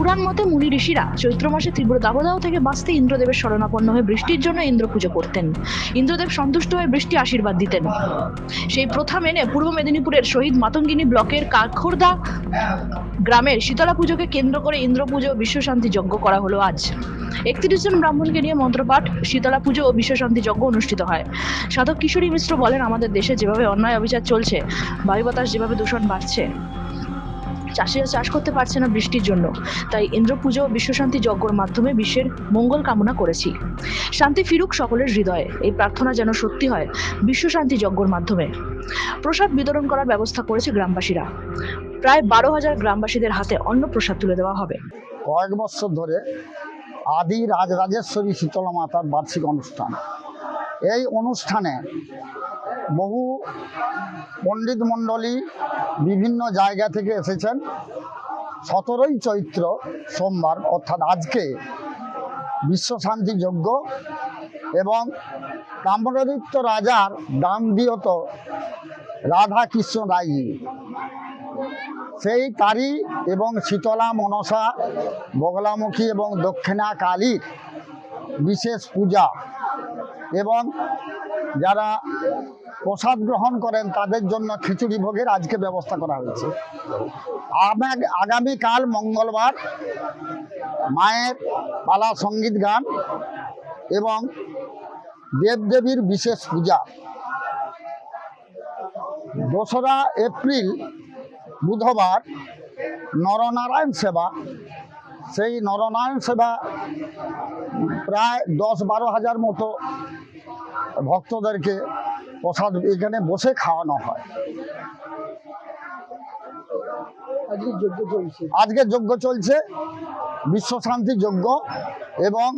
পুরাণ মতে মুনি ঋষিরা চৈত্র মাসে তীব্র দাবদাহ থেকে বাঁচতে ইন্দ্রদেবের শরণাপন্ন হয়ে বৃষ্টির জন্য ইন্দ্র পুজো করতেন। ইন্দ্রদেব সন্তুষ্ট হয়ে বৃষ্টি আশীর্বাদ দিতেন। সেই প্রথা মেনে পূর্ব মেদিনীপুরের শহীদ মাতঙ্গিনী ব্লকের কাখোরদা গ্রামের শীতলা পুজোকে কেন্দ্র করে ইন্দ্র পুজো বিশ্বশান্তি যজ্ঞ করা হলো আজ। একত্রিশ জন ব্রাহ্মণকে নিয়ে মন্ত্রপাঠ, শীতলা পুজো ও বিশ্বশান্তি যজ্ঞ অনুষ্ঠিত হয়। সাধক কিশোরী মিশ্র বলেন, আমাদের দেশে যেভাবে অন্যায় অবিচার চলছে, বায়ু বাতাস যেভাবে দূষণ বাড়ছে চাষিরা চাষ করতে পারছে না বৃষ্টির জন্য। তাই ইন্দ্র পুজো বিশ্বশান্তি যজ্ঞর মাধ্যমে বিশ্বের মঙ্গল কামনা করেছি। শান্তি ফিরুক সকলের হৃদয়ে, এই প্রার্থনা যেন সত্যি হয় বিশ্বশান্তি যজ্ঞর মাধ্যমে। প্রসাদ বিতরণ করার ব্যবস্থা করেছে গ্রামবাসীরা। প্রায় বারো হাজার গ্রামবাসীদের হাতে অন্ন প্রসাদ তুলে দেওয়া হবে। কয়েক বছর ধরে আদি রাজরাজেশ্বরী শীতলা মাতার বার্ষিক অনুষ্ঠান। এই অনুষ্ঠানে বহু পণ্ডিত মণ্ডলী বিভিন্ন জায়গা থেকে এসেছেন। সতেরোই চৈত্র সোমবার, অর্থাৎ আজকে বিশ্বশান্তি যজ্ঞ এবং তাম্রলিপ্ত রাজার দান দিয়ত রাধা কৃষ্ণ রায়জি সেই তারি এবং শীতলা মনসা, বগলামুখী এবং দক্ষিণা কালীর বিশেষ পূজা এবং যারা প্রসাদ গ্রহণ করেন, তাদের জন্য খিচুড়ি ভোগের আজকে ব্যবস্থা করা হয়েছে। আগামীকাল মঙ্গলবার মায়ের পালা সংগীত গান এবং দেবদেবীর বিশেষ পূজা। দোসরা এপ্রিল বুধবার নরনারায়ণ সেবা সেই নরনারায়ণ সেবা প্রায় দশ বারো হাজার মতো ভক্তদেরকে প্রসাদ এখানে বসে খাওয়ানো হয়। আজকে যজ্ঞ চলছে। বিশ্বশান্তি যজ্ঞ এবং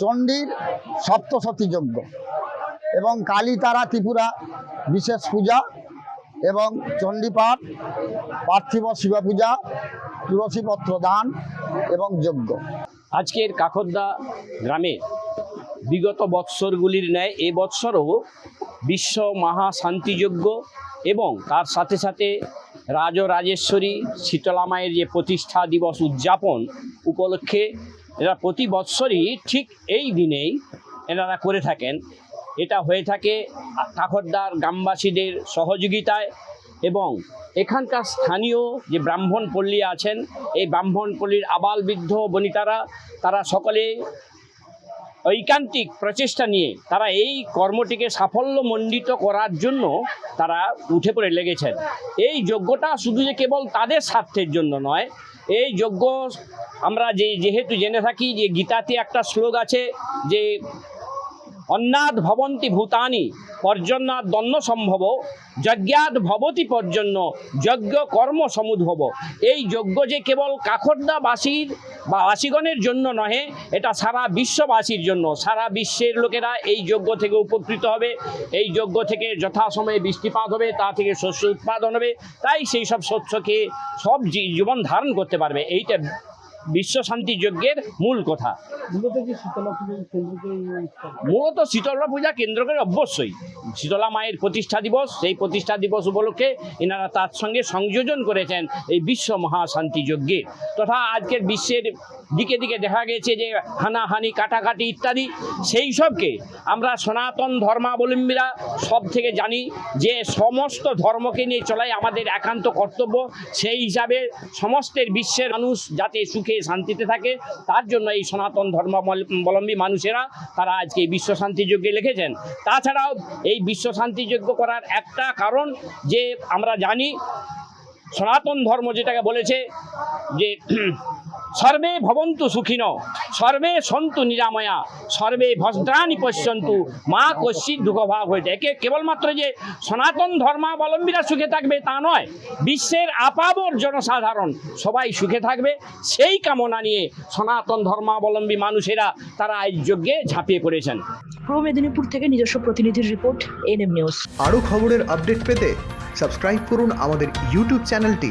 চণ্ডীর সপ্তশতী যজ্ঞ এবং কালী তারা ত্রিপুরা বিশেষ পূজা এবং চণ্ডীপাঠ পার্থিব শিব পূজা তুলসীপত্র দান এবং যজ্ঞ। আজকের কাকদ্দা গ্রামে বিগত বৎসরগুলির ন্যায় এ বৎসরও বিশ্ব মহাশান্তিযজ্ঞ এবং তার সাথে সাথে রাজরাজেশ্বরী শীতলা মায়ের যে প্রতিষ্ঠা দিবস উদযাপন উপলক্ষে এরা প্রতি বৎসরই ঠিক এই দিনেই এনারা করে থাকেন। এটা হয়ে থাকে কাকদ্দার গ্রামবাসীদের সহযোগিতায় এবং এখানকার স্থানীয় যে ব্রাহ্মণ পল্লী আছেন, এই ব্রাহ্মণ পল্লীর আবাল বৃদ্ধ বনিতারা, তারা সকলে ঐকান্তিক প্রচেষ্টা নিয়ে তারা এই কর্মটিকে সাফল্যমণ্ডিত করার জন্য তারা উঠে পড়ে লেগেছেন। এই যজ্ঞটা শুধু যে কেবল তাদের স্বার্থের জন্য নয়, এই যজ্ঞ আমরা যে যেহেতু জেনে থাকি যে গীতাতে একটা শ্লোক আছে যে অন্নাদ ভবন্তি ভূতানি পর্জন্যাদ দন্ন সম্ভব, যজ্ঞাদ ভবতি পর্জন্য যজ্ঞ কর্ম সমুদ্ভব। এই যজ্ঞ যে কেবল কাখর্দাবাসীর বা বাসীগণের জন্য নহে, এটা সারা বিশ্ববাসীর জন্য। সারা বিশ্বের লোকেরা এই যজ্ঞ থেকে উপকৃত হবে। এই যজ্ঞ থেকে যথাসময়ে বৃষ্টিপাত হবে, তা থেকে শস্য উৎপাদন হবে। তাই সেই সব শস্যকে সব জীবন ধারণ করতে পারবে। এইটা বিশ্ব শান্তি যজ্ঞের মূল কথা। মূলত শীতলা পুজো কেন্দ্র করে অবশ্যই। শীতলা মায়ের প্রতিষ্ঠা দিবস সেই প্রতিষ্ঠা দিবস উপলক্ষে এনারা তার সঙ্গে সংযোজন করেছেন এই বিশ্ব মহাশান্তি যজ্ঞে। তথা আজকের বিশ্বের দিকে দিকে দেখা গেছে যে হানাহানি কাটাকাটি ইত্যাদি সেই সবকে আমরা সনাতন ধর্মাবলম্বীরা সব থেকে জানি যে সমস্ত ধর্মকে নিয়ে চলাই আমাদের একান্ত কর্তব্য। সেই হিসাবে সমস্তের বিশ্বের মানুষ যাতে সুখে শান্তিতে থাকে। তার জন্য এই সনাতন ধর্মাবলম্বী মানুষেরা তারা আজকে বিশ্ব শান্তি যজ্ঞে লিখেছেন। তাছাড়াও এই বিশ্ব শান্তি যজ্ঞ করার একটা কারণ যে আমরা জানি, সনাতন ধর্ম যেটাকে বলেছে যে সর্বে ভবন্তু সুখিন সর্বে সন্তু নিরাময়া সর্বে ভদ্রাণী পশ্যন্তু। মা কশ্চিৎ দুঃখভাগ হয়েছে একে কেবলমাত্র যে সনাতন ধর্মাবলম্বীরা সুখে থাকবে তা নয় বিশ্বের আপাবর জনসাধারণ সবাই সুখে থাকবে। সেই কামনা নিয়ে সনাতন ধর্মাবলম্বী মানুষেরা তারা এই যজ্ঞে ঝাঁপিয়ে পড়েছেন। পূর্ব মেদিনীপুর থেকে নিজস্ব প্রতিনিধির রিপোর্ট এনএম নিউজ। আরও খবরের আপডেট পেতে সাবস্ক্রাইব করুন আমাদের ইউটিউব চ্যানেলটি।